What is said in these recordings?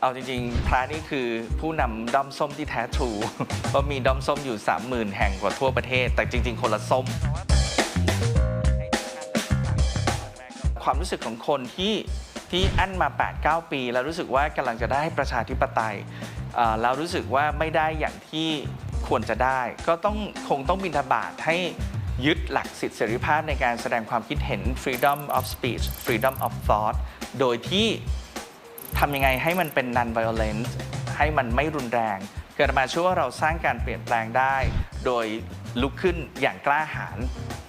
เอาจริงๆ พระนี่คือผู้นำด้อมส้มที่แท้ทรูเพราะมีด้อมส้มอยู่ 30,000 แห่งกว่าทั่วประเทศ แต่จริง ๆ คนละส้ม ความรู้สึกของคนที่ที่อั้นมา 8-9 ปี แล้วรู้สึกว่ากำลังจะได้ประชาธิปไตยเอ่อแล้วรู้สึกว่าไม่ได้อย่างที่ควรจะได้ ก็ต้องคงต้องบินทบาทให้ยึดหลักสิทธิเสรีภาพในการแสดงความคิดเห็น freedom of speech freedom of thought โดยที่ ทำยังไงให้มันเป็น non violent ให้มันไม่รุนแรง เกิดมาชื่ว่าเราสร้างการเปลี่ยนแปลงได้ โดยลุกขึ้นอย่างกล้าหาญ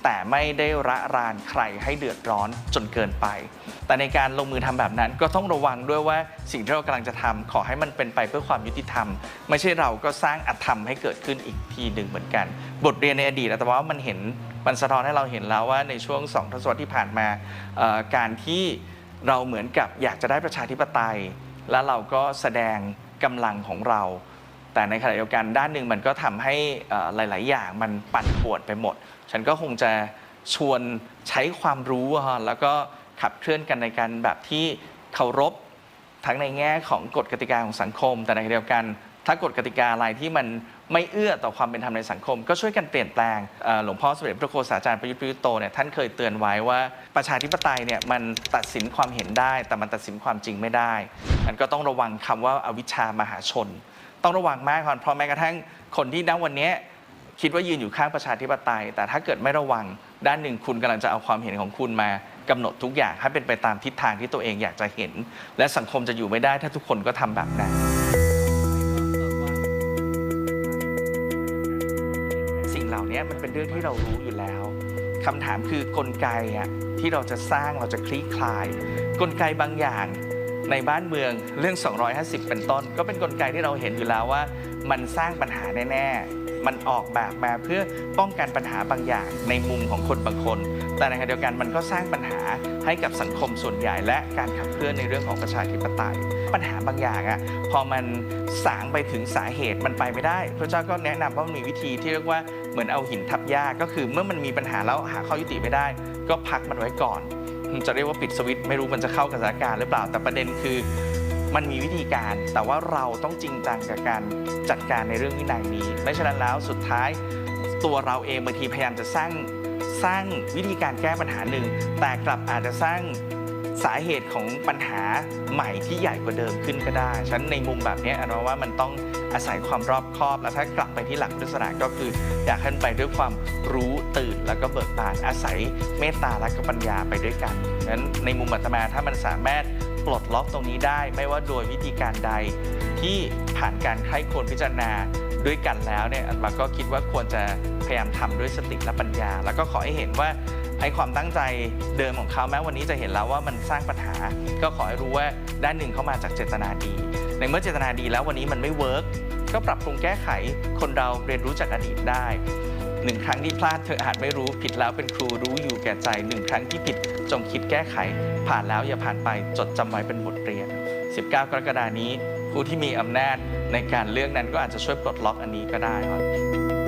แต่ไม่ได้ระรานใครให้เดือดร้อนจนเกินไป แต่ในการลงมือทำแบบนั้นก็ต้องระวังด้วยว่าสิ่งที่เรากำลังจะทำขอให้มันเป็นไปเพื่อความยุติธรรม ไม่ใช่เราก็สร้างอธรรมให้เกิดขึ้นอีกทีหนึ่งเหมือนกัน บทเรียนในอดีตแต่ว่ามันเห็นมันสะท้อนให้เราเห็นแล้วว่าในช่วงสองทศวรรษที่ผ่านมาการที่ เราเหมือนกับอยากจะได้ประชาธิปไตย แล้วเราก็แสดงกำลังของเรา แต่ในขณะเดียวกันด้านหนึ่งมันก็ทำให้หลาย ๆ อย่างมันปั่นป่วนไปหมด ฉันก็คงจะชวนใช้ความรู้ฮะแล้วก็ขับเคลื่อนกันในการแบบที่เคารพทั้งในแง่ของกฎกติกาของสังคม แต่ในขณะเดียวกัน ถ้ากฎกติกาอะไรที่มันไม่เอื้อต่อความเป็นธรรมในสังคม ก็ช่วยกันเปลี่ยนแปลงหลวงพ่อสมเด็จพระโฆษาจารย์ประยุทธ์ประยุทธ์โตเนี่ยท่านเคยเตือนไว้ว่าประชาธิปไตยเนี่ยมันตัดสินความเห็นได้ แต่มันตัดสินความจริงไม่ได้ มันก็ต้องระวังคำว่าอวิชชามหาชน ต้องระวังมากครับเพราะแม้กระทั่งคนที่ณวันนี้คิดว่ายืนอยู่ข้างประชาธิปไตย แต่ถ้าเกิดไม่ระวังด้านหนึ่งคุณกำลังจะเอาความเห็นของคุณมากำหนดทุกอย่างให้เป็นไปตามทิศทางที่ตัวเองอยากจะเห็น และสังคมจะอยู่ไม่ได้ถ้าทุกคนก็ทำแบบนั้น นี้มันเป็นเรื่องที่เรารู้อยู่แล้วคำถามคือกลไกอะที่เราจะสร้างเราจะคลี่คลาย กลไกบางอย่างในบ้านเมืองเรื่อง 250 เป็นต้น ก็เป็นกลไกที่เราเห็นอยู่แล้วว่า มันสร้างปัญหาแน่ๆ มันออกแบบมาเพื่อป้องกันปัญหาบางอย่างในมุมของคนบางคน แต่ในขณะเดียวกันมันก็สร้างปัญหาให้กับสังคมส่วนใหญ่ และการขับเคลื่อนในเรื่องของประชาธิปไตย ปัญหาบางอย่างอะพอมันสางไปถึงสาเหตุมันไปไม่ได้ พระเจ้าก็แนะนำว่ามันมีวิธีที่เรียกว่า เหมือนเอาหินทับหญ้าก็คือเมื่อมันมีปัญหาแล้วหาข้อยุติไม่ได้ ก็พักมันไว้ก่อนจะเรียกว่าปิดสวิตช์ไม่รู้มันจะเข้ากับสถานการณ์หรือเปล่าแต่ประเด็นคือ มันมีวิธีการ แต่ว่าเราต้องจริงจังกับการจัดการในเรื่องวินัยนี้ ไม่ฉะนั้นแล้วสุดท้ายตัวเราเองบางทีพยายามจะสร้างสร้างวิธีการแก้ปัญหาหนึ่ง แต่กลับอาจจะสร้าง สาเหตุของปัญหาใหม่ที่ใหญ่กว่าเดิมขึ้นก็ได้ ฉะนั้นในมุมแบบนี้อันว่ามันต้องอาศัยความรอบคอบ และถ้ากลับไปที่หลักพุทธศาสนาก็คือ อยากให้ไปด้วยความรู้ตื่นแล้วก็เบิกบานอาศัยเมตตาและก็ปัญญาไปด้วยกันฉะนั้นในมุมอัตมาถ้ามันสามารถปลดล็อกตรงนี้ได้ ไม่ว่าโดยวิธีการใดที่ผ่านการใคร่ควรพิจารณาด้วยกันแล้วเนี่ยอันมาก็คิดว่าควรจะพยายามทำด้วยสติและปัญญา แล้วก็ขอให้เห็นว่า ไอ้ความตั้งใจเดิมของเขาแม้วันนี้จะเห็นแล้วว่ามันสร้างปัญหา ก็ขอให้รู้ว่าด้านหนึ่งเขามาจากเจตนาดี ในเมื่อเจตนาดีแล้ววันนี้มันไม่เวิร์กก็ปรับปรุงแก้ไขคนเราเรียนรู้จากอดีตได้หนึ่งครั้งที่พลาดเธออาจไม่รู้ผิดแล้วเป็นครูรู้อยู่แก่ใจหนึ่งครั้งที่ผิดจงคิดแก้ไข ผ่านแล้วอย่าผ่านไปจดจำไว้เป็นบทเรียน 19 กรกฎานี้ ผู้ที่มีอำนาจในการเลือกนั้นก็อาจจะช่วยปลดล็อกอันนี้ก็ได้ครับ